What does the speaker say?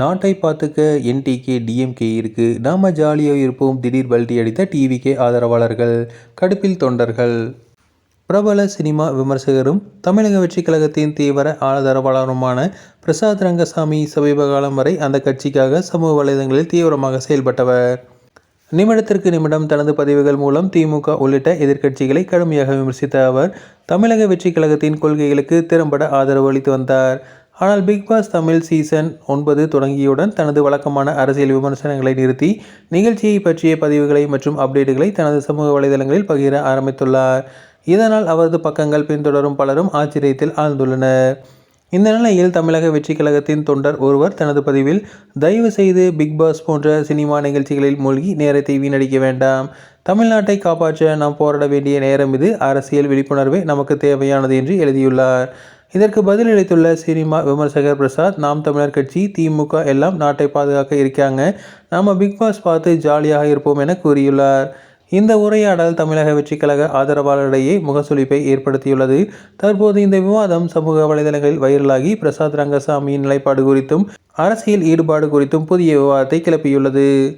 நாட்டை பார்த்துக்க NTK DMK இருக்குது நாம ஜாலியாக இருப்போம். திடீர் பல்டி அடித்த டிவிகே ஆதரவாளர்கள் கடுப்பில் தொண்டர்கள். பிரபல சினிமா விமர்சகரும் தமிழக வெற்றிக் கழகத்தின் தீவிர ஆதரவாளருமான பிரசாத் ரங்கசாமி சமீப காலம் வரை அந்த கட்சிக்காக சமூக வலைதளங்களில் தீவிரமாக செயல்பட்டவர். நிமிடத்திற்கு நிமிடம் தனது பதிவுகள் மூலம் திமுக உள்ளிட்ட எதிர்க்கட்சிகளை கடுமையாக விமர்சித்த அவர் தமிழக வெற்றிக் கழகத்தின் கொள்கைகளுக்கு திறம்பட ஆதரவு அளித்து வந்தார். ஆனால் பிக் பாஸ் தமிழ் சீசன் ஒன்பது தொடங்கியவுடன் தனது வழக்கமான அரசியல் விமர்சனங்களை நிறுத்தி நிகழ்ச்சியை பற்றிய பதிவுகளை மற்றும் அப்டேட்டுகளை தனது சமூக வலைதளங்களில் பகிர ஆரம்பித்துள்ளார். இதனால் அவரது பக்கங்கள் பின்தொடரும் பலரும் ஆச்சரியத்தில் ஆழ்ந்துள்ளனர். இந்த நிலையில் தமிழக வெற்றிக் கழகத்தின் தொண்டர் ஒருவர் தனது பதிவில் தயவு செய்து பிக் பாஸ் போன்ற சினிமா நிகழ்ச்சிகளில் மூழ்கி நேரத்தை வீணடிக்க வேண்டாம். தமிழ்நாட்டை காப்பாற்ற நாம் போராட வேண்டிய நேரம் இது. அரசியல் விழிப்புணர்வே நமக்கு தேவையானது என்று எழுதியுள்ளார். இதற்கு பதிலளித்துள்ள சினிமா விமர்சகர் பிரசாத் நாம் தமிழர் கட்சி திமுக எல்லாம் நாட்டை பாதுகாக்க இருக்காங்க. நாம் பிக் பாஸ் பார்த்து ஜாலியாக இருப்போம் என கூறியுள்ளார். இந்த உரையாடல் தமிழக வெற்றிக் கழக ஆதரவாளரிடையே முகசுளிப்பை ஏற்படுத்தியுள்ளது. தற்போது இந்த விவாதம் சமூக வலைதளங்களில் வைரலாகி பிரசாத் ரங்கசாமியின் நிலைப்பாடு குறித்தும் அரசியல் ஈடுபாடு குறித்தும் புதிய விவாதத்தை கிளப்பியுள்ளது.